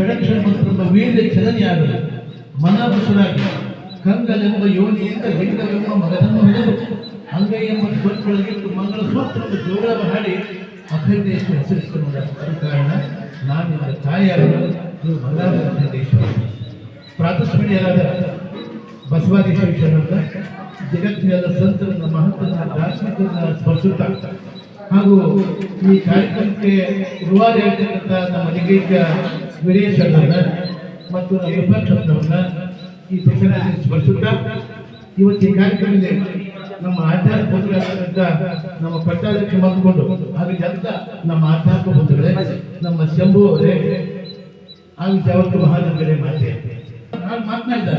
ಷಡಕ್ಷರ ಮಂತ್ರದ ವೀರ್ಯ ಚಲನೆಯಾಗಲು ಮನಬಸರಾಗಿ ಕಂಗಲೆಂಬ ಯೋನಿಯಿಂದ ಲಿಂಗವೆಂಬ ಮಗನನ್ನು ಹಿಡಿದು ಅಂಗೈ ಎಂಬ ಗೊತ್ತೊಳಗಿಟ್ಟು ಮಂಗಳ ಸೂತ್ರದ ಜೋರಾವ ಹಾಡಿ ಅಖಂಡೇಶ ಹೆಸರಿಸಿಕೊಂಡ ಕಾರಣ ನಾನು ನಿನ್ನ ತಾಯಿಯಾಗಲು ನೀವು ಬಂಗಾರ ಅಖಂಡೇಶ್ವರ ಪ್ರಾತಸ್ಮರಣೀಯರಾದ ಬಸವಾದೀಶ್ವರ ಜಗತ್ತಿನ ಸಂತರನ್ನ ಮಹತ್ವದ ದಾರ್ಶನಿಕರನ್ನ ಸ್ಮರಿಸುತ್ತಾ ಹಾಗೂ ಈ ಕಾರ್ಯಕ್ರಮಕ್ಕೆ ಗುರುವಾರ ಹೇಳ್ತಕ್ಕಂಥ ನಮ್ಮ ವೀರೇಶ್ವರನ್ನ ಮತ್ತು ನಮ್ಮ ವಿಪಕ್ಷರನ್ನ ಈ ಪ್ರಸಂಗದಲ್ಲಿ ಸ್ಮರಿಸುತ್ತಾ ಈ ಕಾರ್ಯಕ್ರಮದಲ್ಲಿ ನಮ್ಮ ಆಧ್ಯಾತ್ಮ ಬಂಧುಗಳಾಗಿರ್ತಕ್ಕಂಥ ನಮ್ಮ ಪಟ್ಟಾಧ್ಯಕ್ಷ ಮಾಡಿಕೊಂಡು ಹಾಗೆ ಅಂತ ನಮ್ಮ ಆಧ್ಯಾತ್ಮ ಬಂಧುಗಳೇ ನಮ್ಮ ಶಂಭು ಅವರೇ ಹಾಗೂ ಯಾವತ್ತು ಮಹಾನಗರೇ ಮಾತೆ. ನಾನು ಮಾತನಾಡಿದ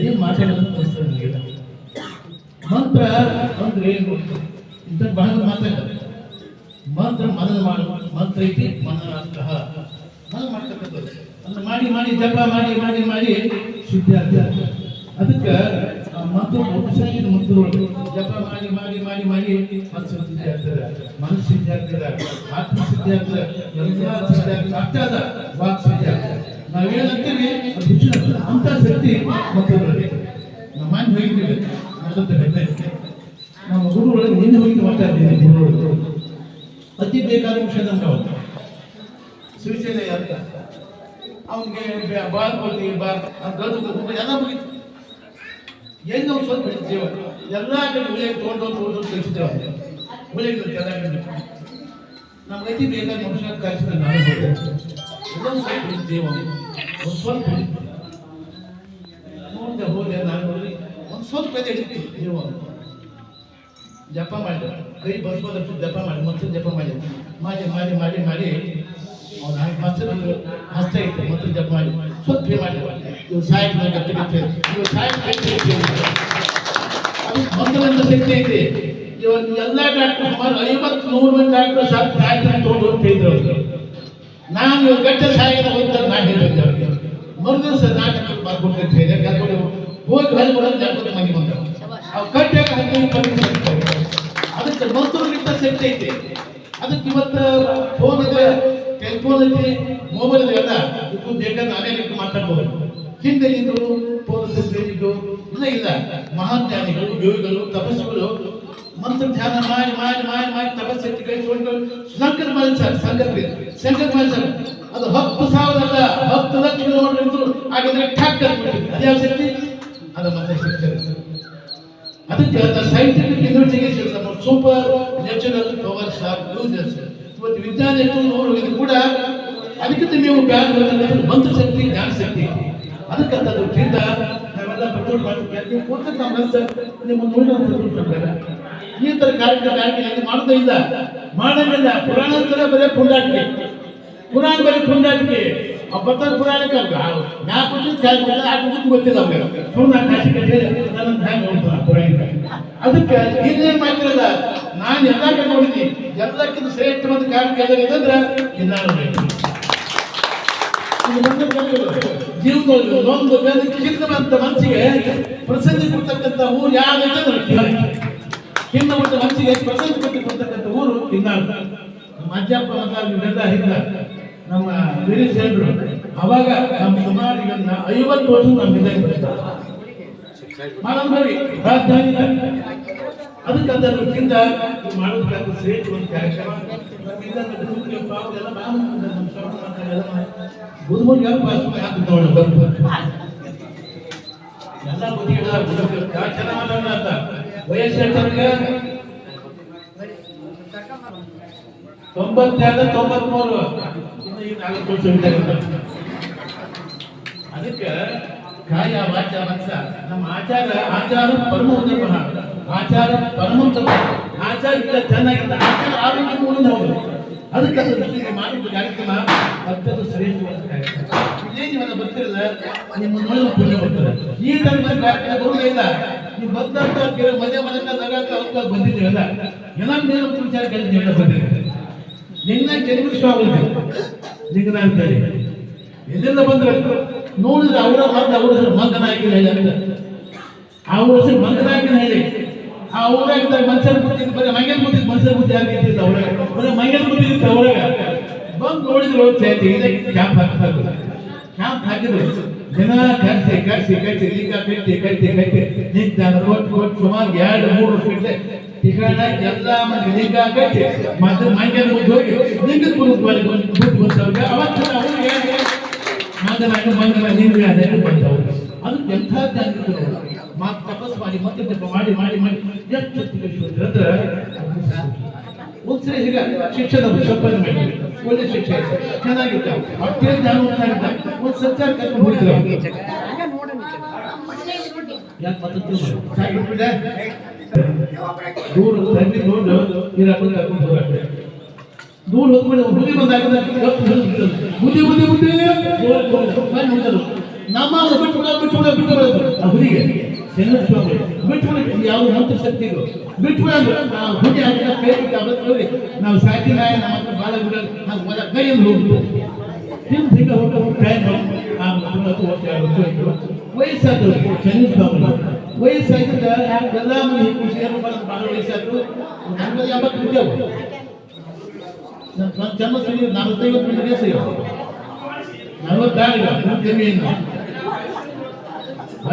ಏನು ಮಾತಾಡೋದು ಅನಿಸ್ತದೆ ನನಗೆ ಮಂತ್ರ ಅಂದ್ರೆ ಏನು ಇಂಥ ಬಹಳ ಮಾತಾಡ್ತಾರೆ. ಮಂತ್ರ ಮನನ ಮಾಡುವ ಮಂತ್ರ ಐತಿ ಮನನಾರ್ಥಃ ಮಾಡ್ತಕ್ಕಂಥದ್ದು. ಮಾಡಿ ಮಾಡಿ, ಜಪ ಮಾಡಿ ಮಾಡಿ ಮಾಡಿ ಶುದ್ಧಿ ಅದಕ್ಕೆ ಆ ಮಂತ್ರ ಉಪಸರ್ಗಿನ ಮಂತ್ರಗಳು ಜಪ ಮಾಡಿ ಮಾಡಿ ಮಾಡಿ ಮಾಡಿ ಮನಸ್ಸು ಸಿದ್ಧಿ ಆಗ್ತದೆ. ಮನಸ್ಸು ಸಿದ್ಧಿ ಆಗ್ತದೆ. ಆತ್ಮ ಸಿದ್ಧಿ ಆಗ್ತದೆ. ಎಲ್ಲ ಸಿದ್ಧಿ ಆಗ್ತದೆ. ಆಗ್ತದ ವಾಕ್ ಸಿದ್ಧಿ ಆಗ್ತದೆ. ನಾವೇನಂತೀವಿ? ಹೆಚ್ಚಿನ ಅಂತ ಶಕ್ತಿ ಮಂತ್ರಗಳಲ್ಲಿ ನಮ್ಮ ಮನೆ ಹೋಗಿದ್ದೀವಿ ಮೊದಲ ಹೆಮ್ಮೆ ನಮ್ಮ ಗುರುಗಳು ನಿನ್ನೆ ಹೋಗಿ ಮಾತಾಡ್ತೀವಿ ಅತಿ ಬೇಕಾದ ವಿಷಯ ನಮ್ಗೆ ಶ್ರೀಶೈಲ ಅಂತ ಅವನಿಗೆ ಬಾಲ್ ಕೊಡ್ತಿ ಬಾ ಗದು ಎಲ್ಲ ಮುಗಿತು ಏನು ನಾವು ಸ್ವಲ್ಪ ಜೀವ ಎಲ್ಲ ಕಡೆ ಉಳಿಯಾಗಿ ತೊಗೊಂಡು ತೊಗೊಂಡು ಕಳಿಸಿದ್ದೇವೆ ಉಳಿಯಾಗಿ ಚೆನ್ನಾಗಿ ನಮ್ಗೆ ಅತಿ ಬೇಕಾದ ಮನುಷ್ಯ ಕಳಿಸಿದ ನಾನು ಹೋದೆ ಎಲ್ಲ ಸ್ವಲ್ಪ ಜೀವ ಒಂದು ಸ್ವಲ್ಪ ಮುಂದೆ ಹೋದೆ ನಾನು ಹೋಗಿ ಒಂದು ಸ್ವಲ್ಪ ಕತೆ ಹಿಡಿತು ಜೀವ ಜಪ ಮಾಡಿದ ಕೈ ಬರ್ಬೋದಷ್ಟು ಜಪ ಮಾಡಿ ಮತ್ತೆ ಜಪ ಮಾಡಿ ಮಾಡಿ ಮಾಡಿ ಮಾಡಿ ಮಾಡಿ ಅವ್ನು ಹಾಗೆ ಮತ್ತೆ ಹಸ್ತ ಇತ್ತು, ಮತ್ತೆ ಸ್ವಲ್ಪ ಮಾಡಿ. ಇವು ಸಾಯಂಕಾಲ ಕಟ್ಟಿಗೆ ಇವು ಸಾಯಂಕಾಲ ಅದು ಮಂತ್ರದಿಂದ ಶಕ್ತಿ ಐತಿ ಇವತ್ತು ಎಲ್ಲ ಡಾಕ್ಟರ್ ಸುಮಾರು ಐವತ್ತು ಮಂದಿ ಡಾಕ್ಟರ್ ಸಾಕು ಡಾಕ್ಟರ್ ತೊಗೊಂಡು ಹೋಗ್ತಿದ್ರು ನಾನು ಇವಾಗ ಗಟ್ಟ ಸಾಯಿನ ಹೋಗ್ತಾರೆ ನಾಟಕ ಹೇಳಿದೆ ಕರ್ಕೊಂಡು ಹೋಗಿ ಹೊರಗೆ ಬರೋದು ಜಾಗೃತಿ ಮನೆ ಬಂದ. ಅವು ಕಟ್ಟಾಗ ಹದಿನೈದು ಇಪ್ಪತ್ತು ಅದಕ್ಕೆ ಮಂತ್ರಗಿಂತ ಶಕ್ತಿ ಐತಿ ಅದಕ್ಕೆ ಇವತ್ತು ಫೋನ್ ಟೆಲಿಫೋನ್ ಐತಿ ಮೊಬೈಲ್ ಇದೆ ಇದು ಬೇಕಾದ್ರೆ ನಾನೇ ಲಿಂಕ್ ಮಾತಾಡ್ಬೋದು ಹಿಂದೆ ಇದ್ರು ಇದ್ದು ಇಲ್ಲ ಇಲ್ಲ. ಮಹಾನ್ ಯೋಗಿಗಳು, ತಪಸ್ಸುಗಳು, ಮಂತ್ರ ಧ್ಯಾನ ಮಾಡಿ ಮಾಡಿ ಮಾಡಿ ಮಾಡಿ ತಪಸ್ಸೆತ್ತಿ ಕೈಕೊಂಡು ಶಂಕರ ಮಾಡಿ ಸರ್, ಶಂಕರ ಶಂಕರ ಮಾಡಿ ಸರ್. ಅದು ಹತ್ತು ಸಾವಿರ ಅಲ್ಲ ಹತ್ತು ಲಕ್ಷ ಕಿಲೋಮೀಟರ್ ಇದ್ರು ಹಾಗಿದ್ರೆ ಅದ್ಯಾವ ಶಕ್ತಿ ಅದು ಮತ್ತೆ ಶಕ್ತಿ? ಅದು. ಅದಕ್ಕೆ scientific investigation supernatural power sharp users ಇವತ್ತು ವಿಜ್ಞಾನ ಇದು ಕೂಡ ಅದಕ್ಕಿಂತ ನೀವು ಬ್ಯಾಗ್ ಮಂತ್ರ ಶಕ್ತಿ, ಜ್ಞಾನ ಶಕ್ತಿ. ಅದಕ್ಕೆ ಚಿಂತ ನಾವೆಲ್ಲ ನಮ್ಮ ಈ ತರ ಕಾರ್ಯಕ್ರಮ ಕಾರ್ಯಕ್ರಮ ಮಾಡೋದೇ ಇಲ್ಲ. ಮಾಡಂಗಿಲ್ಲ. ಪುರಾಣ ಅಂತಾರೆ ಬರೀ ಪುಂಡಾಟಿಕೆ. ಪುರಾಣ ಬರೀ ಪುಂಡಾಟಿಕೆ. ಬರ್ತಾರೆ ಪುರಾಣಕ್ಕೆ ಕೊಟ್ಟಿದ್ದು ಗೊತ್ತಿಲ್ಲ ಅವ್ರಿಗೆ. ಕಾಶಿ ಕಟ್ಟಿ ನನ್ನ ಹ್ಯಾಂಗ್ ನೋಡ್ತಾನೆ ಪುರಾಣಿಕ ಅದಕ್ಕೆ ಇನ್ನೇನ್ ಮಾಡ್ತಿರಲ್ಲ ನಾನು ಎಲ್ಲ ಕಡೆ ಶ್ರೇಷ್ಠ ಎಲ್ಲಕ್ಕಿಂತ ಶ್ರೇಷ್ಠವಾದ ಕಾರ್ಯಕ್ರಮ ಇದಂದ್ರೆ ಇನ್ನಾರು ಜೀವನದಲ್ಲಿ ಒಂದು ಬೇರೆ ಕಿನ್ನವಂತ ಮನಸ್ಸಿಗೆ ಪ್ರಸಿದ್ಧಿ ಕೊಡ್ತಕ್ಕಂಥ ಊರು ಯಾವ್ದೈತೆ ನೋಡಿ ಕಿನ್ನವಂತ ಮನಸ್ಸಿಗೆ ಪ್ರಸಿದ್ಧಿ ಕೊಟ್ಟು ಕೊಡ್ತಕ್ಕಂಥ ಊರು ಕಿನ್ನಾಳು ನಮ್ಮ ಅಜ್ಜಪ್ಪ ಇವೆಲ್ಲ ಹಿಂದ ನಮ್ಮ ಗಿರೀಶ್ ಹೇಳಿದ್ರು, ಅವಾಗ ನಮ್ಮ ಸುಮಾರು ಐವತ್ತು ವರ್ಷ ನಮ್ಮ ಇದ್ದಾಗ ಮಾಡಂದ್ರಿ ರಾಜಧಾನಿ ಅದಕ್ಕೆ ಅದರಿಂದ ಮಾಡೋದಕ್ಕಾಗ ಶ್ರೇಷ್ಠ ಒಂದು ಕಾರ್ಯಕ್ರಮ. ನಮ್ಮಿಂದ ಪಾವು ಎಲ್ಲ ನಾನು ನಮ್ಮ ಶ್ರವಣ ಮಾಡ್ತಾರೆ? ಎಲ್ಲ ಮಾಡಿ. ಬುದ್ಧ ಬುದ್ಧ. ಯಾವ ಪಾಸ್ ಹಾಕಿ ತಗೊಂಡು ಬಂದು ಎಲ್ಲ ಹೇಳ್ತಾರೆ ತೊಂಬತ್ತೆರಡು ತೊಂಬತ್ಮೂರು. ಇನ್ನು ನಾಲ್ಕು ವರ್ಷ ಅದಕ್ಕೆ ಕಾಯ ವಾಚ ಮನಸ ನಮ್ಮ ಆಚಾರ ಆಚಾರ ಪರಮ ಆಚಾರ ಪರಮಂತ ಆಚಾರ ಇಲ್ಲ ಚೆನ್ನಾಗಿಲ್ಲ ಆಚಾರ ಆರೋಗ್ಯ ಉಳಿದ ಹೋಗುದು ಅದಕ್ಕೆ ಅದು ದೃಷ್ಟಿಗೆ ಮಾಡಿದ ಕಾರ್ಯಕ್ರಮ ಅತ್ಯಂತ ಶ್ರೇಷ್ಠವಾದ ಕಾರ್ಯಕ್ರಮ. ಇದೇ ನೀವು ಬರ್ತಿರಲ್ಲ ನಿಮ್ಮ ನೋಡಿದ ಪುಣ್ಯ ಬರ್ತಾರೆ ಈ ತರ ಬಂದ ಕಾರ್ಯಕ್ರಮ ಬರುವುದಿಲ್ಲ ನೀವು ಬಂದಂತ ಕೆಲವು ಮನೆ ಮನೆ ನಗಾಕ ಅವ್ರ ಬಂದಿದ್ದೀವಲ್ಲ ಎಲ್ಲ ಮೇಲೆ ಒಂದು ವಿಚಾರ ಕೆಲಸ ಬಂದಿದ್ದೀವಿ ನಿನ್ನ ಕೆಲವು ಸ್ವಾಮಿ ಲಿಂಗನಾಥಲ್ಲಿ ಎಲ್ಲಿಂದ ಬಂದ್ರೆ ನೋಡಿದ್ರೆ ಅವರ ಬಂದ ಅವ್ರ ಹೆಸರು ಮಂಗನಾಗಿಲ್ಲ ಹೇಳಿ. ಅಂತ ಅವ್ರ ಹೆಸರು ಮಂಗನಾಗಿಲ್ಲ ಹೇಳಿ. ಆ ಊರಾಗಿದ್ದಾಗ ಮನುಷ್ಯರ ಬುದ್ಧಿ ಬರೀ ಮಂಗನ ಬುದ್ಧಿ ಮನುಷ್ಯರ ಬುದ್ಧಿ ಆಗಿದ್ದಿಲ್ಲ ಅವ್ರಾಗ? ಬರೀ ಮಂಗನ ಬುದ್ಧಿ ಇತ್ತು ಅವ್ರಾಗ. ಬಂದು ನೋಡಿದ್ರು ಚೇತಿ ಕ್ಯಾಂಪ್ ಹಾಕ್ತಾರೆ ಕ್ಯಾಂಪ್ ಹಾಕಿದ್ರು. ದಿನ ಕರ್ಸಿ ಕರ್ಸಿ ಕರ್ಸಿ ಲಿಂಗ ಕಟ್ಟಿ ಕಟ್ಟಿ ಕಟ್ಟಿ. ನಿಂತಾನ ಕೊಟ್ಟು ಕೊಟ್ಟು ಸುಮಾರು ಎರಡು, ಮೂರು ಟಿಕಾಣ ಎಲ್ಲ ಮಂದಿ ಲಿಂಗ ಕಟ್ಟಿ. ಮತ್ತೆ ಮಂಗನ ಮುಂದೆ ಹೋಗಿ ಲಿಂಗದ ಮಾಡಿ ಬಿಟ್ಟು ಬಂದವ್ರಿಗೆ ಅವತ್ತು ನೀರು ಅದು ಎಂಥ ಜ್ಞಾನಿಗಳು ಮಾತು ತಪಸ್ ಮಾಡಿ, ಮತ್ತೆ ಜಪ ಮಾಡಿ ಮಾಡಿ ಮಾಡಿ. ಎಷ್ಟು ಈಗ ಶಿಕ್ಷಣ ಸಂಪಾದನೆ ಮಾಡಿ ಒಳ್ಳೆ ಶಿಕ್ಷೆ ಚೆನ್ನಾಗಿದ್ದ. ಅಷ್ಟೇ ಜ್ಞಾನವಂತಾಗಿದ್ದ ಒಂದು ಸಂಚಾರ ಕರ್ಕೊಂಡು ಹೋಗಿದ್ರು ದೂರ ತಂಗಿ ನೋಡು ಕರ್ಕೊಂಡು ಹೋಗಕ್ಕೆ ದೂರ ಹೋಗ್ಬಿಡ ಹುಲಿ ಬಂದಾಗ ಬುದ್ಧಿ ಬುದ್ಧಿ ಬುದ್ಧಿ ನಮ್ಮ ಬಿಟ್ಟು ಬಿಟ್ಟು ಬಿಟ್ಟು ಬಿಡ. ಯಾವ ಮಂತ್ರ ಶಕ್ತಿ ಇದು. ಬಿಟ್ಟು ಅವತ್ತು ಹೋಗಿ. ನಾವು ಸಾಕಿಲ್ಲ ನಮ್ಮ ಹತ್ರ ಬಾಳ ಬಿಡ ನಾವು ಮೊದಲ ಕೈಯಲ್ಲಿ ಹೋಗ್ಬಿಟ್ಟು. ನಿಮ್ಮ ಈಗ ಹೋಗಿ ಟೈಮ್ ಆ ಮಕ್ಕಳು ಹೋಗ್ತಾ ವಯಸ್ಸಾದ್ರು ಚೆನ್ನ ಸ್ವಾಮಿ ವಯಸ್ಸಾಗಿದ್ದ ಎಲ್ಲ ಮನೆ ಖುಷಿಯನ್ನು ಭಾಳ ವಯಸ್ಸಾದ್ರು ಬಿದ್ದೆವು ನನ್ನ ಜನ್ಮ ಸುಳಿ ನಲವತ್ತೈವತ್ತು ದಿವಸ ನಲವತ್ತಾರು ಈಗ ಕಮ್ಮಿ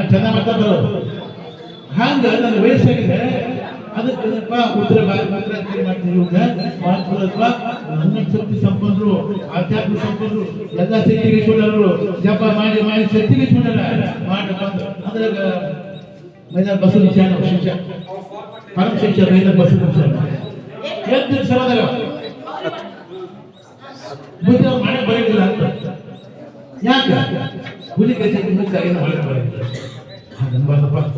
ಚೆನ್ನಾಗಿ ಹಂಗ ನನ್ನ ವಯಸ್ಸಾಗಿದೆ ಅದಕ್ಕೆ ಉದ್ರೆ ಅಂತ ಮಾಡ್ತೀವಿ ನನ್ನ ಶಕ್ತಿ ಸಂಪನ್ನರು ಆಧ್ಯಾತ್ಮ ಸಂಪನ್ನರು ಎಲ್ಲ ಶಕ್ತಿಗೇಶ್ವರರು ಜಪ ಮಾಡಿ ಮಾಡಿ ಶಕ್ತಿಗೇಶ್ವರ ಮಾಡಪ್ಪ ಅದ್ರಾಗ ಮೈದಾನ ಬಸವ ಶಿಕ್ಷ ಪರಮ ಶಿಕ್ಷ ಮೈದಾನ ಬಸವ ಶಾಣ ಎದ್ದು ಸಮಾಧಾನ. ಅವ್ರು ಮಳೆ ಬರೋದಿಲ್ಲ ಅಂತ. ಯಾಕೆ? ಹುಲಿ ಮುಖ ಏನು ಮಳೆ ಬಾರಪ್ಪ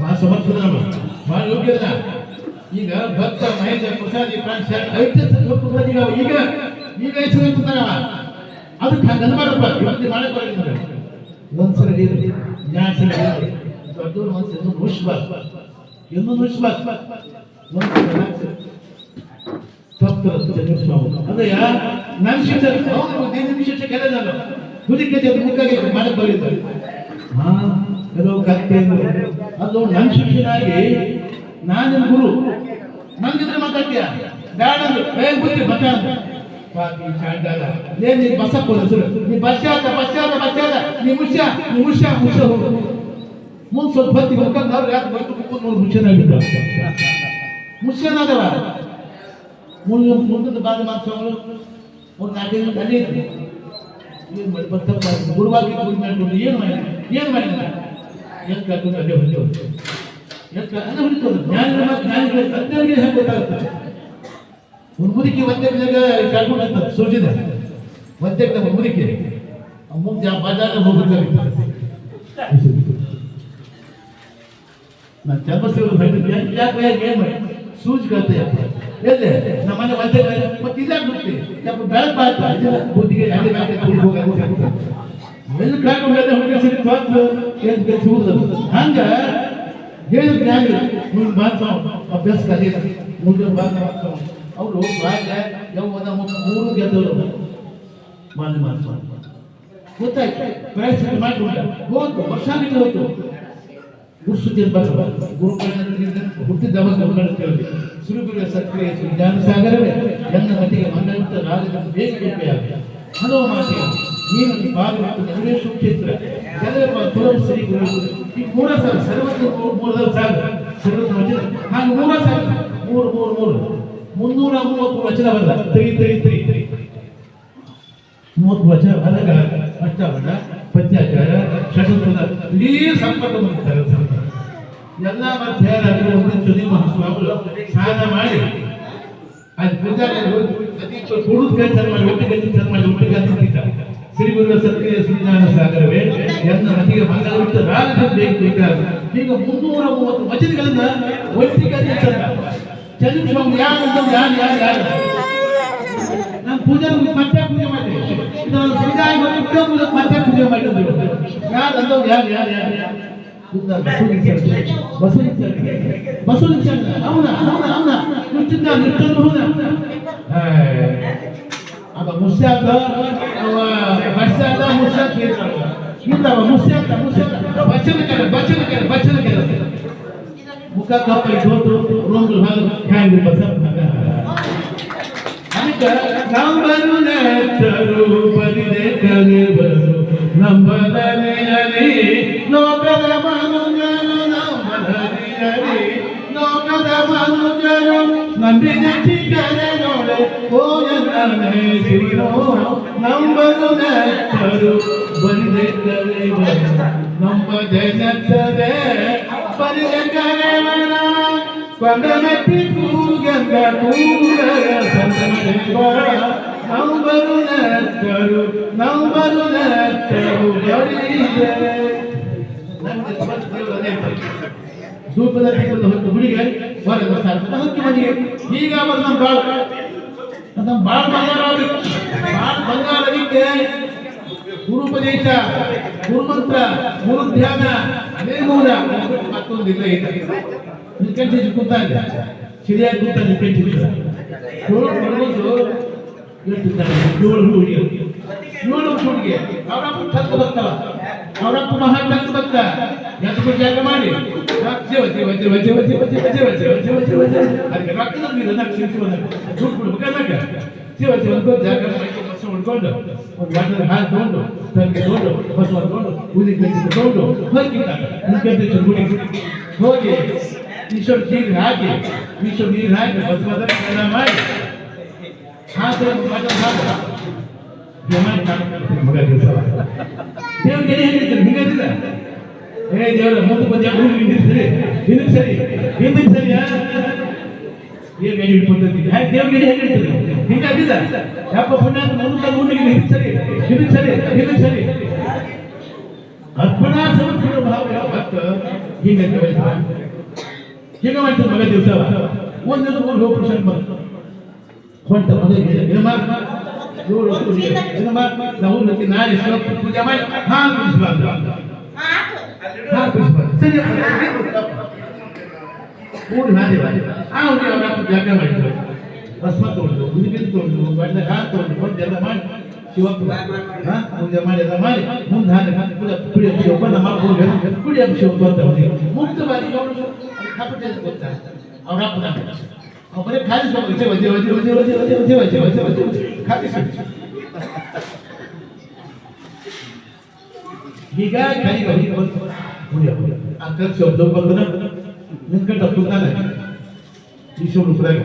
ಮಹಾ ಸಮರ್ಥನ ಮಹಾ ಯೋಗ್ಯದ ಈಗ ಭಕ್ತ, ಮಹೇಶ, ಪ್ರಸಾದಿ ಪ್ರಾಂಶ ಐತೆ ಪ್ರಸಾದಿ ಈಗ ಈಗ ಹೆಸರು ಅದಕ್ಕೆ ಹಂಗೆ ಅನ್ಬಾರಪ್ಪ ಇವತ್ತು ಮಳೆ ಬರೋದಿಲ್ಲ ಒಂದ್ಸಲ ಜ್ಞಾನ ದೊಡ್ಡವ್ರು ಒಂದ್ಸಲ ಮುಷ್ಬಾರ್ದು ಇನ್ನೂ ಮುಷ್ಬಾರ್ದು ಒಂದ್ಸಲ ಅದಯ್ಯ ನನ್ನ ಶಿಕ್ಷಕ ಅವನು ದಿನ ಶಿಕ್ಷಕ ಎಲ್ಲ ಹುಡುಕಿ ಜೊತೆ ಮನೆ ಬರೀತಾರೆ ಹಾ ಕೆಲವು ಕತ್ತೆ ಅದು ನನ್ನ ಶಿಕ್ಷನಾಗಿ ನಾನು ಗುರು. ನಂಗಿದ್ರೆ ಮಾತಾಡ್ತೀಯ? ಬ್ಯಾಡ ಏ ಬುದ್ಧಿ ಮತ ಅಂತ ಪಾಪಿ ಚಾಂಡಾಲ ಏ ನೀ ಬಸ್ ಆದ ನೀ ಆದ ಬಸ್ ಆದ ನೀ ಮುಷ್ಯ ನೀ ಮುಷ್ಯ ಮುಷ್ಯ ಹೋಗು. ಮುಂದೆ ಸ್ವಲ್ಪ ಹೊತ್ತಿಗೆ ಹೋಗ್ಕೊಂಡು ಅವ್ರು ಯಾಕೆ ಬರ್ತು ಮುಷ್ಯನಾಗಿದ್ದ ಮುಷ್ಯನಾದವ. ಮುಂದೆ ಮುಂದಿನ ಮಾಸಗಳು ಒಂದು ನಾಲ್ಕೈದು ಅಲ್ಲೇ ಇದ್ವಿ ಏನು ಮಾಡಿ ಬರ್ತಪ್ಪ ಗುರುವಾಗಿ ಗುರು ಮಾಡ್ಕೊಂಡು ಏನು ಮಾಡಿ? ಏನು ಮಾಡಿ? ಏನು ಕರ್ಕೊಂಡು ಅಲ್ಲೇ ಹೊಂದಿ ಹೋಗ್ತು ಏನು ಅಲ್ಲೇ ಹೊಡಿತೋದು ಜ್ಞಾನಿಗಳ ಮಾತು ಜ್ಞಾನಿಗಳ ಸತ್ಯರಿಗೆ ಹೆಂಗೆ ಗೊತ್ತಾಗುತ್ತೆ ಮುದುಕಿ ಒಂದೇ ಕರ್ಕೊಂಡು ಅಂತ ಸೂಚಿದೆ ಒಂದೇ ಮುದುಕಿ ಮುಂದೆ ಬಜಾರ ಹೋಗ್ಬೇಕಾಗಿತ್ತು ನಾನು ಚರ್ಮಸ್ಥಳ ಯಾಕೆ ಯಾಕೆ ಏನು ಮಾಡಿ? ಕತೆ ಎಲ್ಲಿ? ನಮ್ಮ ಮನೆ ಒಂದೇ ಮತ್ತೆ ಇಲ್ಲೇ ಬಿಡ್ತೀವಿ ಸ್ವಲ್ಪ ಬೆಳಕು ಬಾಯ್ತಾ ಬುದ್ಧಿಗೆ ಎಲ್ಲಿ ಮ್ಯಾಕೆ ಕೂಡಿ ಹೋಗಿ ಎಲ್ಲಿ ಕಾಕೊಂಡು ಹುಡುಗ ಸರಿ ತೊಂದು ಏನು ಕೆಲಸ ಹಂಗ ಹೇಳಿ ಜ್ಞಾನ ಮುಂದೆ ಮಾತು ಅಭ್ಯಾಸ ಕಲಿಯ ಮುಂದೆ ಮಾತಾವ ಅವರು ಬಾಗ ಯೌವನ ಮೂರು ಗೆದ್ದವರು. ಮಾತು ಮಾತು ಗೊತ್ತಾಯ್ತು. ಪ್ರಯತ್ನ ಮಾಡಿ ಹೋಯ್ತು ವರ್ಷ ಹೋಯ್ತು ಗುರುಸುದ್ದಿ ಬರಬಾರದು ಗುರುಗಳಿಂದ ಹುಟ್ಟಿದವ ಗಮನಕ್ಕೆ ಸುರುಗುರ ಸಕ್ರಿಯ ಜ್ಞಾನ ಸಾಗರವೇ. ನನ್ನ ಮತಿಗೆ ಮನ್ನಂತ ರಾಗದ ಬೇಗ ಬೇಕೆಯಾಗ ಹಲವು ಮಾತಿಗೆ ನೀನು ಈ ಮತ್ತು ನಡುವೆ ಕ್ಷೇತ್ರ. ಜನರ ತುಳಂ ಶ್ರೀ ಗುರು ಈ ಮೂರ ಸಾವಿರ ಸರ್ವತ್ರ ಮೂರು ಸಾವಿರ ಸರ್ವತ್ರ ವಚನ. ನಾನು ಮೂರ ಸಾವಿರ. ಮೂರು ಮೂರು ಮೂರು. ಮುನ್ನೂರ ಮೂವತ್ತು ವಚನ ಬರಲ್ಲ. ತ್ರೀ ತ್ರೀ ತ್ರೀ ತ್ರೀ ಮೂವತ್ತು ವಚನ ಬರಗ ಅಷ್ಟಾವಣ ಪಂಚಾಚಾರ ಷಟಪದ ಇಡೀ ಸಂಪರ್ಕ ಮಾಡ್ತಾರೆ ಎಲ್ಲ ಮತ್ತೆ ಒಂದು ತುದಿ ಮಹಾಸ್ವಾಮಿಗಳು ಸ್ನಾನ ಮಾಡಿ. ಅದು ಪೂಜಾ ಕುಡಿದು ಮಾಡಿ, ಒಟ್ಟಿಗೆ ಕೆಲಸ ಮಾಡಿ, ಒಟ್ಟಿಗೆ ಅಂತಿದ್ದಾರೆ ಶ್ರೀ ಗುರು ಸತ್ಯ ಶ್ರೀನಾಥ ಸಾಗರವೇ ಎನ್ನ ನದಿಗೆ ಮಂಗಳವಿಟ್ಟು ರಾಗದ ಬೇಕು ಈಗ ಈಗ ಮುನ್ನೂರ ಮೂವತ್ತು ವಚನಗಳನ್ನ ಒಟ್ಟಿಗೆ ಯಾರು ಯಾರು ಯಾರು ಯಾರು? ನಾನು ಪೂಜೆ ಮತ್ತೆ ಪೂಜೆ ಮಾಡಿದೆ ಪೂಜೆ ಪೂಜೆ ಮತ್ತೆ ಪೂಜೆ ಮಾಡಿದ್ರು ಯಾರು ಅಂದವ್ರು ಯಾರು ಯಾರು ಯಾರು ಯಾರು? వసూలించండి వసూలించండి వసూలించండి అవునా అవునా అవునా కూర్చుందా నిల్చొని అవునా ಅವ ಮುಸ್ಯಾದ ಅವ ವರ್ಷದ ಮುಸ್ಯಾದ ಇಲ್ಲವ ಮುಸ್ಯಾದ ಮುಸ್ಯಾದ ಬಚ್ಚನಕರ ಬಚ್ಚನಕರ ಬಚ್ಚನಕರ ಮುಖ ಕಪ್ಪ ಜೋತು ರೋಂಗಲ್ ಹಾಲ್ ಹ್ಯಾಂಗ್ ಬಸಪ್ಪ ಅದಕ್ಕೆ ನಂಬನು ನೆಚ್ಚರು ಬದಿದೆ ಕನೆ ಬರು ನಂಬದನೆ ಅನೇ ನೋ ನಂಬರು ಬಂದಿದ್ದವೇ ನಮ್ಮ ಜನಸದೆ ಪರಿದ ಕರೆವಣ ಸ್ವಂದನತಿ ಪೂಗಂಗ ಪೂಗರ ಸಂತಮದೇವರ ನಂಬರು ನರ್ತರು ನಂಬರು ನರ್ತರು ಧೂಪದ ತೆಗೆದು ಹೊತ್ತು ಹುಡುಗಿ ಹೊರಗೆ ಬರ್ತಾರೆ ಹತ್ತು ಮನೆಗೆ ಈಗ ಅವರು ನಮ್ಮ ಬಾಳ ನಮ್ಮ ಬಾಳ ಬಂಗಾರ ಆಗ್ಬೇಕು. ಬಾಳ ಬಂಗಾರ ಅದಕ್ಕೆ ಗುರುಪದೇಶ ಗುರುಮಂತ್ರ ಗುರು ಧ್ಯಾನ ಅದೇ ಮೂಲ ಮತ್ತೊಂದಿಲ್ಲ ಈಗ ನೀವು ಕೆಂಟಿಸಿ ಕೂತ ಇಲ್ಲ ಸಿರಿಯಾಗಿ ಕೂತ ನೀವು ಕೆಂಟಿಸಿ ಏಳು ಬಡವರು ಹೇಳ್ತಿದ್ದಾರೆ ಏಳು ಹುಡುಗಿ ಏಳು ಹುಡುಗಿ ಅವರಪ್ಪ ತಂದು ಬರ್ತಾವ ಅವರಪ್ಪ ಮಹಾ ತಂದು ಬರ್ತ ರಕ್ತದ ಜಾಗ ಮಾಡಿ ಅದಕ್ಕೆ ರಕ್ತದ ನೀರು ದುಡ್ಡುಬೇಕಾದಾಗ ಜೀವ ಜೀವನದ ಜಾಗ ಹೊಡ್ಕೊಂಡು ಒಂದು ಬಣ್ಣದ ಹಾಲು ತಗೊಂಡು ತನಗೆ ತಗೊಂಡು ಹೊಸ ತಗೊಂಡು ಉದಿ ಗಂಟೆ ತಗೊಂಡು ಹೋಗಿ ಗುಡಿ ಹೋಗಿ ಈಶ್ವರ ನೀರು ಹಾಕಿ ಈಶ್ವರ ನೀರು ಹಾಕಿ ಬಸವಾದ ಮಾಡಿ ಹಾಕಿ ಮಗ ಹಾಕಿ ಮಗ ಕೆಲಸ ದೇವ್ರಿಗೆ ಹೇಳಿದ್ರು ಹೀಗಾದಿಲ್ಲ ಏ ದೇವ್ರ ಮುಂದೆ ಬಂದ. ಹಿಂದಿನ ಸರಿ? ಹಿಂದಿನ ಸರಿ? ಹಿಂದಿನ ಸರಿಯಾ ಏನ್ ಹೇಳಿ ಪದ್ಧತಿ ದೇವ್ರಿಗೆ ಹೇಗೆ ಹೇಳ್ತೀರಿ ಹಿಂಗಾಗಿಲ್ಲ ಯಪ್ಪ ಪುಣ್ಯ ಮುಂದೆ ಬಂದ ಹುಡುಗಿ ಹಿಂದಕ್ಕೆ ಸರಿ? ಹಿಂದಿನ ಸರಿ? ಹಿಂದಿನ ಸರಿ? ಅರ್ಪಣಾ ಸಮರ್ಪಣ ಭಾವ ಭಕ್ತ? ಹಿಂಗೆ ಹೀಗೆ ಮಾಡ್ತಾರೆ ಮಗ ದಿವಸ. ಒಂದು ದಿವಸ ಊರಿಗೆ ಹೋಗಿ ಪ್ರಶ್ನೆ ಬಂತು ಹೊಂಟ ಮದುವೆ ಏನಮ್ಮ ನಾವು ಪೂಜೆ ಮಾಡಿ. ಹಾ ಬಿಡಿಸ್ಬಾರ್ದು ಹಾ ಬಿಡಿಸ್ಬಾರ್ದು ಸರಿ ಊರು ಹಾದಿ ಆ ಹುಡುಗಿ ಅವರ ಜಾಗ ಮಾಡಿದ್ರು ಭಸ್ಮ ತಗೊಂಡು ಉದಿಬಿಲ್ ತಗೊಂಡು ಬಣ್ಣ ಹಾಲು ತಗೊಂಡು ಬಂದು ಎಲ್ಲ ಮಾಡಿ ಶಿವಪ್ಪ ಹಾ ಪೂಜೆ ಮಾಡಿ ಎಲ್ಲ ಮಾಡಿ ಮುಂದೆ ಹಾಗೆ ಹಾಕಿ ಪೂಜೆ ಕುಡಿಯ ಶಿವಪ್ಪ ನಮ್ಮ ಅಪ್ಪ ಕುಡಿಯ ಶಿವಪ್ಪ ಅಂತ ಅವನಿಗೆ ಮುಕ್ತವಾಗಿ ಅವರು ಕಪಟೆ ಗೊತ್ತಾ ಅವ್ರ ಅಪ್ಪನ ಅವರೇ ಖಾಲಿ ಸ್ವಲ್ಪ ವಜೆ ವಜೆ ವಜೆ ವಜೆ ವಜೆ ವಜೆ ವಜೆ ವಜೆ ವಜೆ ವಜೆ ಖಾಲಿ ಸ್ವಲ್ಪ ಈಗ ಕೈ ಹೋಗಿ ಅಂಕಲ್ ಶಬ್ದ ಬಂದನ ನಿಂತ್ಕೊಂಡ ಕುಂತಾನೆ. ಈ ಶಬ್ದ ಕುಡಿಯಾಗ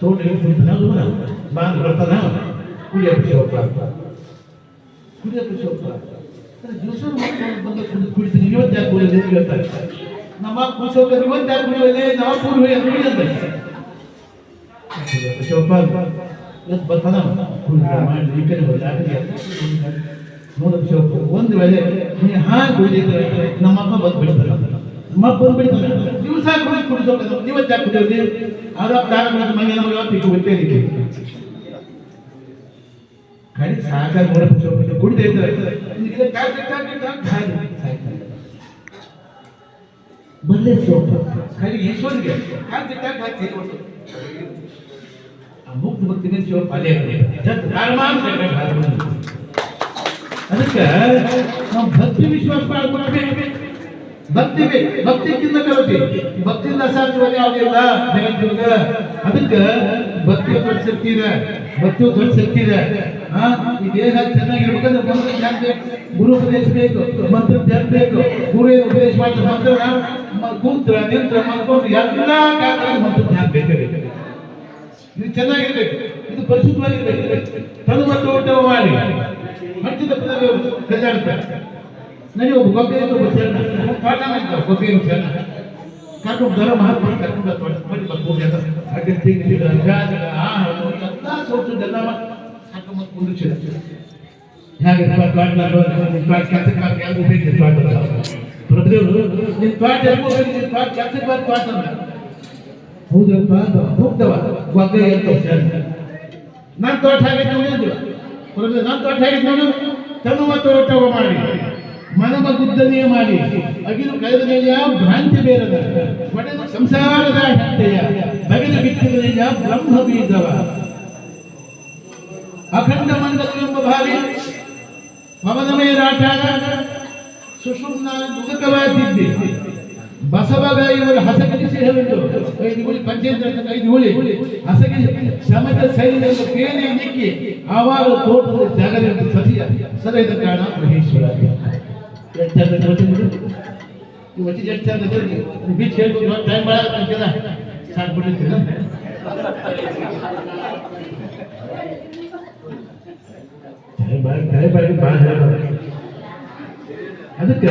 ತೋಟ ಕುಡಿತಾನ? ಬಾಂದ್ ಬರ್ತಾನ ಕುಡಿಯ ಶಿವಪ್ಪ ಕುಡಿಯ ಶಿವಪ್ಪ ದಿವಸ ಬಂದ ಕುಡಿತೀನಿ. ಇವತ್ತು ಯಾಕೆ ಕುಡಿಯೋದು ಅಂತ ಹೇಳ್ತಾರೆ ನಮ್ಮ ಕುಸೋಕ ಇವತ್ತು ಯಾಕೆ ಕುಡಿಯೋದೇ ನಮ್ಮ ಪೂರ್ವ ಕುಡಿಯೋದು ಶಿವಪ್ಪ ಇವತ್ತು ಬರ್ತಾನ. ಕುಡಿದ ಮಾಡಿ, ಈ ಕಡೆ ಕಡೆ ನೋಡಕ್ಕೆ ಶೋಕು ಒಂದು ವೇಳೆ ನೀ ಹಾಗೆ ಕುಡಿದಿದ್ರೆ ನಮ್ಮಪ್ಪ ಬಂದು ಬಿಡ್ತಾರೆ ನಮ್ಮಪ್ಪ ಬಂದು ಬಿಡ್ತಾರೆ ನೀವು ಸಹ ಕುಡಿ ಕುಡಿದೋಗ ನೀವು ಯಾಕೆ ಕುಡಿಯೋದು ನೀವು ಅವರ ದಾರ ಮನೆ ನಮಗೆ ಅವತ್ತು ಈಗ ಗೊತ್ತೇನಿದೆ ಕಡೆ ಸಾಕಾಗಿ ನೋಡಕ್ಕೆ ಶೋಕು ಕುಡಿದೇ ಇದ್ರೆ ಬಲ್ಲೆ ಶೋಕು ಕಡೆ ಯಶೋನ್ಗೆ ಕಾಗೆ ಕಾಗೆ ಅಮುಕ್ ಭಕ್ತಿ ಮೇಲೆ ಶಿವ ಪಾಲೇ ಧರ್ಮಾಂತರ ಧರ್ಮಾಂತರ ಅದಕ್ಕೆ ನಾವು ಭಕ್ತಿ ವಿಶ್ವಾಸ ಮಾಡ್ಕೊಳ್ಬೇಕು ಭಕ್ತಿ ಬೇಕು ಭಕ್ತಿಕ್ಕಿಂತ ಕಲತಿ ಭಕ್ತಿಯಿಂದ ಅಸಾಧ್ಯವಾಗಿ ಯಾವುದಿಲ್ಲ ಜಗತ್ತಿನ ಅದಕ್ಕೆ ಭಕ್ತಿ ದೊಡ್ಡ ಶಕ್ತಿ ಇದೆ. ಭಕ್ತಿ ದೊಡ್ಡ ಶಕ್ತಿ ಇದೆ. ಈ ದೇಹ ಚೆನ್ನಾಗಿರ್ಬೇಕಂದ್ರೆ ಮಂತ್ರ ಧ್ಯಾನ ಬೇಕು. ಗುರು ಉಪದೇಶ ಬೇಕು. ಮಂತ್ರ ಧ್ಯಾನ ಬೇಕು. ಗುರು ಉಪದೇಶ ಮಾಡ್ತಾರೆ? ಮಂತ್ರ ಕೂತ್ರ, ನಿಂತ್ರ ಮಲ್ಕೊಂಡು ಎಲ್ಲ ಕಾಲದಲ್ಲಿ ಮಂತ್ರ ಧ್ಯಾನ ಬೇಕೇ ಬೇಕು ಇದು ಚೆನ್ನಾಗಿರ್ಬೇಕು. ಇದು ಪರಿಶುದ್ಧವಾಗಿರ್ಬೇಕು. ತನು ಮತ್ತು ಊಟ ಮಾಡಿ. ಮಂಚಿದ ಪದವಿ ಗಜಾರ್ದ ನನಗೆ ಒಬ್ಬ ಗೊಬ್ಬೆಯನ್ನು ಗೊತ್ತಿಲ್ಲ ಪಾಠ ಮಾಡಿದ ಗೊಬ್ಬೆಯನ್ನು ಚೆನ್ನ ಕರ್ಕೊಂಡು ಗರಂ ಹಾಕೊಂಡು ಕರ್ಕೊಂಡು ಮಾಡಿ ಬಂದು ಹೋಗಿ ಅಂತ ಹಾಗೆ ತಿಂಗಳ ಜಾಗ ಆಹಾರ ಎಲ್ಲ ಸೋಚದೆಲ್ಲ ಹಾಕೊಂಡು ಕುಂದು ಚೆನ್ನ ಹೇಗೆ ಪಾಟ್ಲಾಡೋ ನಿನ್ನ ಪಾಟ್ ಕೆಲಸಕ್ಕೆ ಹಾಕಿ ಯಾರಿಗೂ ಬೇಕು ನಿನ್ನ ಪಾಟ್ ಪ್ರಭುದೇವರು ನಿನ್ನ ಪಾಟ್ ಯಾರಿಗೂ ಬೇಕು ನಿನ್ನ ಪಾಟ್ ಕೆಲಸಕ್ಕೆ ಹಾಕಿ ಪಾಟ್ ಅನ್ನ ಹೌದಪ್ಪ ಹೋಗ್ತವ ಗೊಬ್ಬೆ ಅಂತ ನಾನು ತೋಟ ಹಾಗೆ ನೋಡಿದ್ವಿ ಪ್ರಭು ನನ್ನ ತೋಟ ಹೇಗೆ ನೋಡು ತನುವ ತೋಟವ ಮಾಡಿ ಮನಮ ಗುದ್ದನೆಯ ಮಾಡಿ ಅಗಿಲು ಕಳೆದನೆಯ ಭ್ರಾಂತಿ ಬೇರದ ಪಡೆದ ಸಂಸಾರದ ಹೆಂಡೆಯ ಬಗೆದ ಬಿತ್ತಿದನೆಯ ಬ್ರಹ್ಮ ಬೀಜವ ಅಖಂಡ ಮಂಡಲವೆಂಬ ಭಾವಿ ಪವನಮಯ ರಾಠಾಗ ಸುಷುಮ್ನ ದುಗಕವಾಗಿದ್ದಿ ಬಸವಗ ಇವರು ಹಸಗಿಸಿ ಹೇಳಿದ್ದು ಅತ್ಯಂತ ಕೈ ನೋಡಿ ಹಸಗಿ ಶಮದ ಶೈಲಿಯನ್ನು ಕೇಳಿ ನೀಕ್ಕಿ ಆವಾಗ ತೋಟದ ಜಾಗದಲ್ಲಿ ಸತಿಯ ಸರಿಯಾದ ಕಾರಣ ಮಹೇಶ್ವರ ನೀವು ವಚಿ ಎಷ್ಟು ಚಂದ ಬೀಚ್ ಹೇಳ್ಬಿಟ್ಟು ಟೈಮ್ ಮಾಡಲ್ಲ ಸಾಕ್ಬಿಟ್ಟಿರ್ತೀರ ಅದಕ್ಕೆ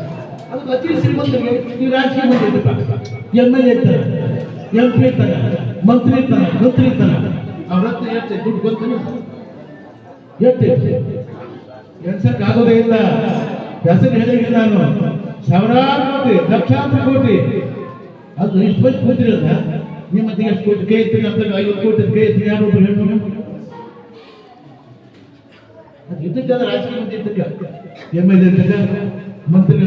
ಅದು ಅತಿ ಶ್ರೀಮಂತರಿಗೆ ನೀವು ರಾಜಕೀಯ ಎಂ ಎಲ್ ಎ ತರ ಎಂ ಪಿ ಇರ್ತಾನೆ ಮಂತ್ರಿ ಇರ್ತಾನೆ ಮಂತ್ರಿ ಇರ್ತಾನೆ ಅವ್ರ ಹತ್ರ ಎಷ್ಟು ದುಡ್ಡು ಗೊತ್ತಿಲ್ಲ ಎಷ್ಟು ಕೆಲ್ಸಕ್ಕೆ ಆಗೋದೇ ಇಲ್ಲ. ಹೆಸರು ಹೇಳಿಲ್ಲ ನಾನು. ಸಾವಿರಾರು ಕೋಟಿ ಲಕ್ಷಾಂತರ ಕೋಟಿ. ಅದು ಇಷ್ಟು ಬಂದು ಕೂತಿರೋದ ನಿಮ್ಮ ಹತ್ತಿರ ಎಷ್ಟು ಕೋಟಿ? ಕೈ ಎತ್ತಿ ಅಂತ ಐವತ್ತು ಕೋಟಿ ಕೈ ಎತ್ತಿ ಯಾರು ಒಬ್ರು ಹೆಣ್ಣು ಅದು ರಾಜಕೀಯ ಎಂ ಎಲ್ ಎ ಮಂತ್ರಿ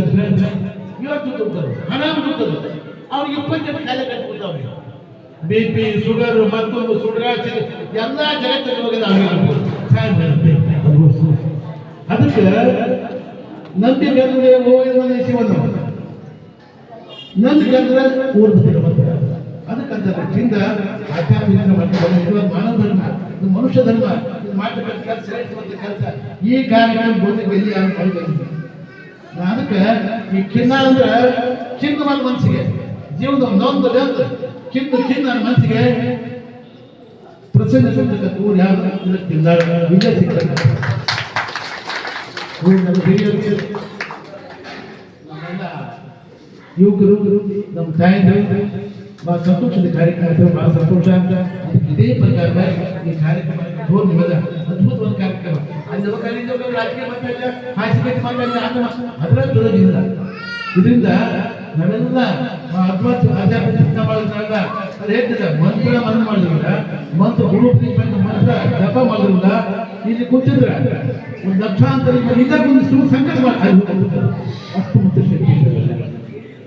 ಇವತ್ತು ದುಡ್ಡು ಹಣ ದುಡ್ಡು ಅವ್ರಿಗೆ ಜನ ಕಾಯಿಲೆ ಕಟ್ಬಿಡ್ತಾವ್ರಿ ಬಿ ಪಿ ಶುಗರ್ ಮತ್ತೊಂದು ಸುಡ್ರಾಚಿ ಎಲ್ಲ ಜಗತ್ತು ಅದಕ್ಕೆ ನಂದಿ ಗೆದ್ರೆ ಹೋಗಿದ ಶಿವನು. ನಂದಿ ಗೆದ್ರೆ ಊರ್ಬಿಟ್ಟಿರ ಅದಕ್ಕಂತ ಚಿಂದ, ಆಧ್ಯಾತ್ಮಿಕ ಮಟ್ಟದಲ್ಲಿ ಇದು ಮಾನವ ಧರ್ಮ. ಮನುಷ್ಯ ಧರ್ಮ. ಇದು ಕೆಲಸ ಈ ಕಾರ್ಯಕ್ರಮ ಬಂದ ಎಲ್ಲಿ ಯಾರು ಮಾಡಿದ್ರು ಅದಕ್ಕೆ ಈ ಕಿನ್ನ ಅಂದ್ರೆ ಚಿನ್ನವಾದ ಮನಸ್ಸಿಗೆ ಜೀವನದ ನೊಂದು ಬೆಂದು ಕಿನ್ನು ಚಿನ್ನ ಮನಸ್ಸಿಗೆ ಪ್ರಸನ್ನ ಸಿಗ್ತಕ್ಕಂಥ ಊರು ಯಾರು ಅಂದ್ರೆ ಕಿನ್ನಾಳ ವಿಜಯ ಸಿಗ್ತಕ್ಕಂಥ ಊರು ನಮ್ಮ ಹಿರಿಯರಿಗೆ, ನಮ್ಮೆಲ್ಲ ಯುವಕರು, ನಮ್ಮ ತಾಯಂದಿರು ಬಹಳ ಸಂತೋಷದ ಕಾರ್ಯಕ್ರಮ ಇದು ಬಹಳ ಸಂತೋಷ ಅಂತ. ಅದಕ್ಕೆ ಇದೇ ಪ್ರಕಾರ ಈ ಕಾರ್ಯಕ್ರಮ ಧೋರ್ ಅದ್ಭುತ ಅದ್ಭುತವಾದ ಕಾರ್ಯಕ್ರಮ. ಅಲ್ಲಿ ಕಲಿಯಿಂದ ಒಬ್ಬ ರಾಜಕೀಯ ಮಾತಾಡಿದ ಹಾಸಿಗೆ ಅದು ಅದರ ತೊಡಗಿಲ್ಲ ಇದರಿಂದ ನಾವೆಲ್ಲ ಅದ್ಭುತ ಆಧ್ಯಾತ್ಮಿಕ ಚಿಂತನೆ ಮಾಡೋದ್ರಿಂದ ಅದು ಹೇಳ್ತಿದ್ದ ಮಂತ್ರ ಮನ ಮಾಡಿದ್ರಲ್ಲ, ಮಂತ್ರ ಹುಡುಕಿ ಬಂದು ಮಂತ್ರ ಜಪ ಮಾಡೋದ್ರಿಂದ ಇಲ್ಲಿ ಕೂತಿದ್ರ ಒಂದು ಲಕ್ಷಾಂತರ ಇದಕ್ಕೆ ಒಂದು ಸಂಕಟ ಮಾಡಿ ಅಷ್ಟು ಮಂತ್ರ ಶಕ್ತಿ.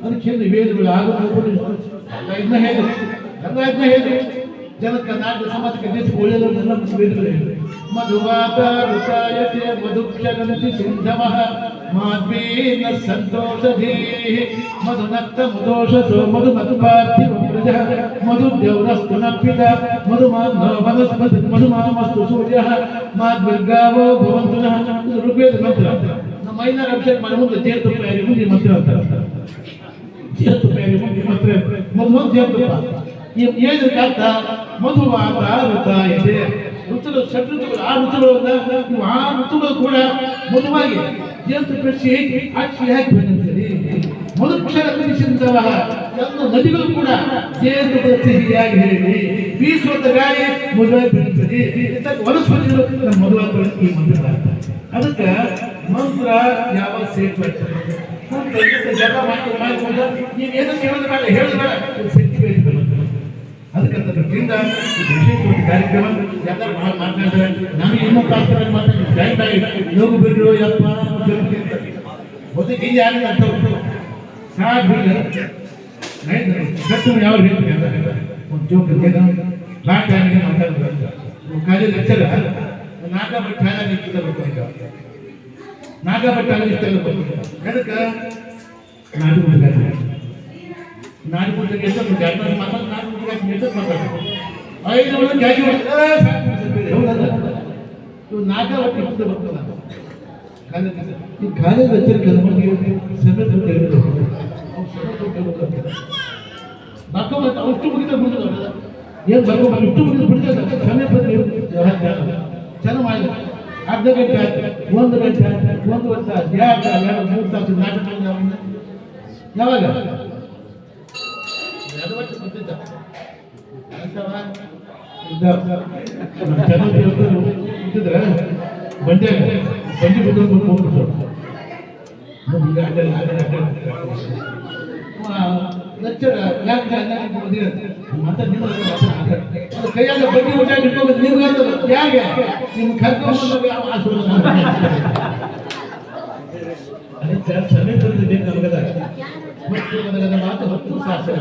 ಅದಕ್ಕೆ ವೇದಗಳು ಆಗುತ್ತೆ ಇದನ್ನ ಹೇಳಿ ಎಲ್ಲ ಇದನ್ನ ಹೇಳಿ. ಜನಕ್ಕೆ ನಾಟ್ಯ ಸಮಾಜಕ್ಕೆ ದೇಶಕ್ಕೆ ಒಳ್ಳೆಯದನ್ನೆಲ್ಲ ವೇದಗಳು ಹೇಳಿ ಮಧುವಾತ ಋತಾಯತೆ ಮಧುಕ್ಷರಂತಿ ಸಿಂಧವಃ ಮಾದ್ವೇನ ಸಂತೋಷಧೀ ಮಧುನಕ್ತ ಮಧೋಷಸೋ ಮಧು ಮಧುಪಾರ್ಥಿವ ಪ್ರಜ ಮಧು ದೇವರಸ್ತು ನಪ್ಪಿತ ಮಧು ವನಸ್ಪತಿ ಮಧು ಮಾನಮಸ್ತು ಸೂರ್ಯ ಮಾದ್ವಿರ್ಗಾವೋ ಭವಂತು ನಃ ಇದು ಋಗ್ವೇದ ಮಂತ್ರ ನಮ್ಮ ಐನಾರು ಅಕ್ಷರ ಮನೆ ಮುಂದೆ ಜೇತು ಮುಂದೆ ಮಂತ್ರ ಅಂತಾರೆ ಜೇತು ಬೇರೆ ಮುಂದೆ ಮಾತ್ರ ಮಧು ಜೇತು ಏನು ಅರ್ಥ ಮಧುವಾದ ಋತ ಇದೆ. ಋತುಗಳು ಷಡ್ಋತುಗಳು ಆ ಋತುಗಳನ್ನ ನೀವು ಆ ಋತುಗಳು ಕೂಡ ಮಧುವಾಗಿ ಜೇತು ಕೃಷಿ ಅಕ್ಷಿ ಹಾಕಿ ಬಂದಿದ್ದೀರಿ? ಎಲ್ಲ ನದಿಗಳು ಕೂಡ ಜೇನು ಸಿಹಿಯಾಗಿ ಹೇಳಿ ಬೀಸುವಂತ ಗಾಳಿ ಮದುವಾಗಿ ಬೆಳೀತದೆ ವನಸ್ಪತಿಗಳು ನಮ್ಮ ಬೆಳೆದ ಈ ಮಂತ್ರ ಅದಕ್ಕೆ ಮಂತ್ರ ಯಾವ ಸೇಫ್ ಮಾಡ್ಕೊಂಡು ಮಾಡ್ಕೊಂಡು ನೀವು ಬೇಡ ಹೇಳೋದು ಅದಕ್ಕಂತ ದೃಷ್ಟಿಯಿಂದ ಇದು ವಿಶೇಷವಾದ ಕಾರ್ಯಕ್ರಮ ಎಲ್ಲರೂ ಬಹಳ ಮಾತನಾಡ್ತಾರೆ ನಾನು ಇನ್ನೂ ಕಾಸ್ತಾರೆ ಮಾತಾಡ್ತೀನಿ ಟೈಮ್ ಆಗಿ ಯೋಗ ಬಿಡ್ರು, ಯಪ್ಪ ಮೊದಲಿಗೆ ಹಿಂಗೆ ಯಾರಿಲ್ಲ ಅಂತ ಉಂಟು. ಸಾಕು ಬಿಡ್ರಿ ಕಟ್ಟು ಯಾವ ಹೇಳ್ತೀನಿ ಒಂದು ಜೋಕ್ ಲಾಟ್ ಟೈಮಿಗೆ ಮಾತಾಡ್ಬೇಕು ಕಾಲೇಜ್ ಲೆಕ್ಚರ್ ನಾಗ ಬಟ್ ಫ್ಯಾನ್ ಇಷ್ಟ ಬರ್ಬೇಕು ನಾಗ ಬಟ್ ಅಲ್ಲಿ ಇಷ್ಟ ಬರ್ಬೇಕು ಅದಕ್ಕೆ ನಾಡು ಬಿಡ್ತಾರೆ ನಾಡಿ ಮುಂದೆ ಎಷ್ಟು ಜಾತಿ ಮಾತಾಡ ನಾಡಿ ಮುಂದೆ ಎಷ್ಟು ಮಾತಾಡ್ತಾರೆ ಐದು ಒಳಗೆ ಜಾತಿ ಇವು ನಾಲ್ಕ ಒಟ್ಟು ಇಷ್ಟು ಬರ್ತಲ್ಲ ಈ ಕಾಲೇಜ್ ಹಚ್ಚಿರ ಕೆಲವೊಂದಿಗೆ ಸಮೇತ ಬಾಕ ಮತ್ತೆ ಅಷ್ಟು ಮುಗಿದ ಬಿಡ್ತದ ಏನು ಬಾಕ ಇಷ್ಟು ಮುಗಿದ ಬಿಡ್ತದ ಸಮಯ ಬಂದ್ರೆ ಚೆನ್ನಾಗಿ ಮಾಡಿದ ಅರ್ಧ ಗಂಟೆ ಆಯ್ತು ಒಂದು ಗಂಟೆ ಆಯ್ತು ಒಂದು ವರ್ಷ ಎರಡು ಎರಡು ಮೂರು ತಾಸು ನಾಟಕ ಮಾಡಿದ ಅವನ್ನ. ಯಾವಾಗ? ವರ್ಷ ಬಂದಿದ್ದ ಚೆನ್ನಾಗಿ ಇದ್ದಿದ್ರೆ ಬಂಡೆ ಬಂಡಿ ಬಿಟ್ಟು ಹೋಗ್ಬಿಟ್ಟು ಲೆಕ್ಚರ್ ಯಾಕೆ ನಿಮ್ಮ ಅದು ಕೈಯಾಗ ಬಡ್ಡಿ ಊಟ ಇಟ್ಕೊಂಡು ನೀವು ಯಾಕೆ ನಿಮ್ಮ ಕರ್ಕೊಂಡು ಬೇಕು ನಮಗದ ಮತ್ತು ನನಗದ ಮಾತು ಹತ್ತು ಶಾಸ್ತ್ರ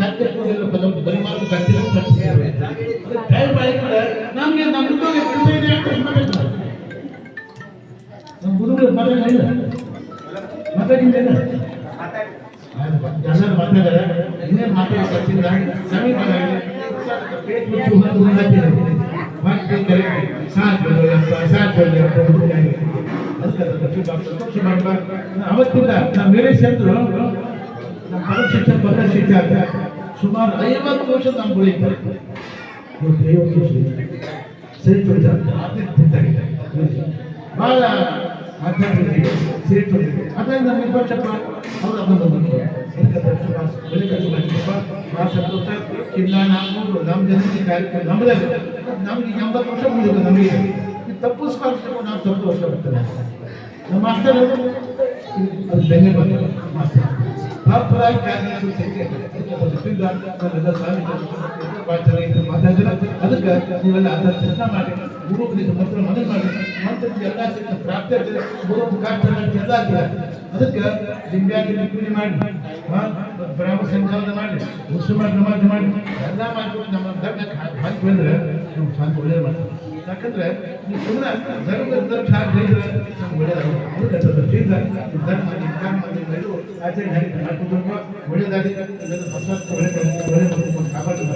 ಕತ್ತೆ ಕೂದಲು ಕೆಲವು ಬರೀ ಮಾತು ಕಟ್ಟಿದ್ದೇವೆ ಟೈಮ್ ನಮಗೆ ಹೇಳ್ಬೇಕು. ನಮ್ಮ ಗುರುಗಳು ಮಾತಾಡಿಲ್ಲ ಮಾತಾಡಿದ್ದೇನೆ ಎಲ್ಲರೂ ಮಾತಾಡಿದ್ದಾರೆ ಇನ್ನೇನು ಮಾತಾಡಿ ಬರ್ತಿಲ್ಲ ಸಮೀಪ ಅವತ್ತಿಂದ ನಮ್ಮ ಮೇರೇಶ್ ಚಂದ್ರು ನಮ್ಮ ಪರೀಕ್ಷೆ ಪರೀಕ್ಷೆ ಅಂತ ಸುಮಾರು ಐವತ್ತು ವರ್ಷ ನಮ್ಮ ಉಳಿತಾರೆ ಇವತ್ತು ಐವತ್ತು ವರ್ಷ ಸರಿ ತೊಳಿತಾರೆ ಭಾಳ ಆಧ್ಯಾತ್ಮಿಕ ಸೇರಿ ತೊಳಿತಾರೆ ಅದರಿಂದ ನಮ್ಮ ವಿಪಕ್ಷಪ್ಪ ಅವ್ರು ಅದನ್ನು ಬಂದರು ಭಾಳ ಸಂತೋಷ ಇಲ್ಲ ನಾವು ನಮ್ಮ ಜನರಿಗೆ ಕಾರ್ಯಕ್ರಮ ನಮ್ಮದೇ ನಮಗೆ ಎಂಬತ್ತು ವರ್ಷ ಮುಗಿದು ನಮಗೆ. ಇದು ತಪ್ಪಿಸ್ಬಾರ್ದು ನಾವು ತಪ್ಪು ವರ್ಷ ಬರ್ತದೆ. ನಮ್ಮ ಮಾಸ್ತರ್ ಅದು ಬೆನ್ನೆ ಬಂದ ಮಾಸ್ತರ್. ಪ್ರಾಪರಾಗಿ ಕಾರ್ಯಕ್ರಮ ಅದಕ್ಕೆ ನೀವೆಲ್ಲ ಅದರ ಚಿಂತ ಮಾಡಿ ಗುರುಗಳಿಗೆ ಮಂತ್ರ ಮನೆ ಮಾಡಿ ಮಂತ್ರಕ್ಕೆ ಎಲ್ಲ ಸಿಕ್ಕ ಪ್ರಾಪ್ತಿ ಆಗ್ತದೆ ಗುರು ಕಾರ್ಯಕ್ರಮ ಎಲ್ಲ ಆಗ್ತದೆ ಅದಕ್ಕೆ ಲಿಂಗಾಗಿ ಲಿಂಗುನಿ ಮಾಡಿ ಬ್ರಾಹ್ಮ ಸಂಘಾವನೆ ಮಾಡಿ ಮುಸ್ಲಿಮ ನಮಾಜ್ ಮಾಡಿ ಎಲ್ಲ ಮಾಡ್ಕೊಂಡು ನಮ್ಮ ಬಂದ್ರೆ, ನಮ್ಮ ಸ್ವಂತ ಒಳ್ಳೇದು ಮಾಡ್ತಾರೆ. ಯಾಕಂದ್ರೆ ನೀವು ಸುಮ್ಮನೆ ಧರ್ಮ ಧರ್ಮ ಹಾಕಿ ನಮ್ಗೆ ಒಳ್ಳೇದಾಗುತ್ತೆ. ಅದ್ರ ದೃಷ್ಟಿಯಿಂದ ಈ ಧರ್ಮ ಕರ್ಮ ನೀವೆಲ್ಲರೂ ಆಚರಣೆ ಮಾಡಿ ಮಾಡ್ಕೊಂಡು ಒಳ್ಳೇದಾಗಿ ಎಲ್ಲರೂ ಹೊಸ ಒಳ್ಳೆ ಕಾಪಾಡಿ